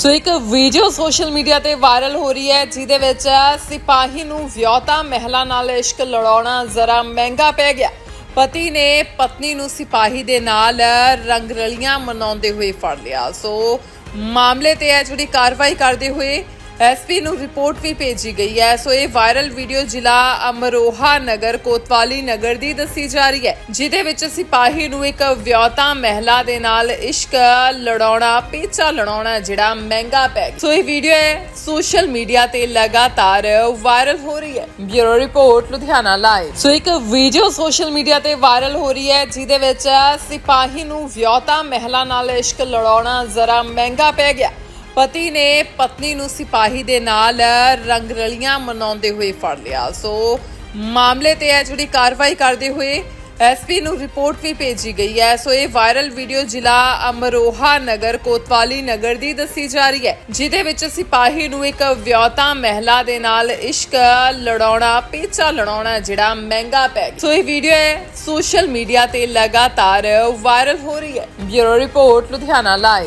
ਸੋ ਇੱਕ video social media ਤੇ viral ਹੋ ਰਹੀ ਹੈ, ਜਿਹਦੇ ਵਿੱਚ ਸਿਪਾਹੀ ਨੂੰ ਵਿਆਹਤਾ ਮਹਿਲਾ ਨਾਲ ਇਸ਼ਕ ਲੜਾਉਣਾ ਜ਼ਰਾ ਮਹਿੰਗਾ ਪੈ ਗਿਆ। ਪਤੀ ਨੇ ਪਤਨੀ ਨੂੰ ਸਿਪਾਹੀ ਦੇ ਨਾਲ ਰੰਗਰਲੀਆਂ ਮਨਾਉਂਦੇ ਹੋਏ ਫੜ ਲਿਆ। ਸੋ ਮਾਮਲੇ ਤੇ ਹੈ ਜਿਹੜੀ ਕਾਰਵਾਈ ਕਰਦੇ ਹੋਏ ਐਸਪੀ ਨੂੰ ਰਿਪੋਰਟ ਵੀ ਭੇਜੀ ਗਈ ਹੈ। ਸੋ ਇਹ ਵਾਇਰਲ ਵੀਡੀਓ ਜ਼ਿਲ੍ਹਾ ਅਮਰੋਹਾ ਨਗਰ, ਕੋਤਵਾਲੀ ਨਗਰ ਦੀ ਦੱਸੀ ਜਾ ਰਹੀ ਹੈ, ਜਿਹਦੇ ਵਿੱਚ ਸਿਪਾਹੀ ਨੂੰ ਇੱਕ ਵਿਆਹਤਾ ਮਹਿਲਾ ਦੇ ਨਾਲ ਇਸ਼ਕ ਲੜਾਉਣਾ, ਪੇਚਾ ਲੜਾਉਣਾ ਜਿਹੜਾ ਮਹਿੰਗਾ ਪੈ ਗਿਆ। ਸੋ ਇਹ ਵੀਡੀਓ ਹੈ ਸੋਸ਼ਲ ਮੀਡੀਆ ਤੇ ਲਗਾਤਾਰ ਵਾਇਰਲ ਹੋ ਰਹੀ ਹੈ। Bureau report, Ludhiana live so ਇੱਕ ਵੀਡੀਓ ਸੋਸ਼ਲ ਮੀਡੀਆ ਤੇ ਵਾਇਰਲ ਹੋ ਰਹੀ ਹੈ, ਜਿਹਦੇ ਵਿੱਚ ਸਿਪਾਹੀ ਨੂੰ ਵਿਆਹਤਾ ਮਹਿਲਾ ਨਾਲ ਇਸ਼ਕ ਲੜਾਉਣਾ ਜ਼ਰਾ ਮਹਿੰਗਾ ਪੈ ਗਿਆ। ਪਤੀ ਨੇ ਪਤਨੀ ਨੂੰ ਸਿਪਾਹੀ ਦੇ ਨਾਲ ਰੰਗਰਲੀਆਂ ਮਨਾਉਂਦੇ ਹੋਏ ਫੜ ਲਿਆ। ਸੋ ਮਾਮਲੇ ਤੇ ਹੈ ਜਿਹੜੀ ਕਾਰਵਾਈ ਕਰਦੇ ਹੋਏ ਐਸਪੀ ਨੂੰ ਰਿਪੋਰਟ ਵੀ ਭੇਜੀ ਗਈ ਹੈ। ਸੋ ਇਹ ਵਾਇਰਲ ਵੀਡੀਓ ਜ਼ਿਲ੍ਹਾ ਅਮਰੋਹਾ ਨਗਰ, ਕੋਤਵਾਲੀ ਨਗਰ ਦੀ ਦੱਸੀ ਜਾ ਰਹੀ ਹੈ, ਜਿਹਦੇ ਵਿੱਚ ਸਿਪਾਹੀ ਨੂੰ ਇੱਕ ਵਿਆਹਤਾ ਮਹਿਲਾ ਦੇ ਨਾਲ ਇਸ਼ਕ ਲੜਾਉਣਾ, ਪੇਚਾ ਲੜਾਉਣਾ ਜਿਹੜਾ ਮਹਿੰਗਾ ਪੈ ਗਿਆ। ਸੋ ਇਹ ਵੀਡੀਓ ਹੈ ਸੋਸ਼ਲ ਮੀਡੀਆ ਤੇ ਲਗਾਤਾਰ ਵਾਇਰਲ ਹੋ ਰਹੀ ਹੈ। Bureau report, Ludhiana live.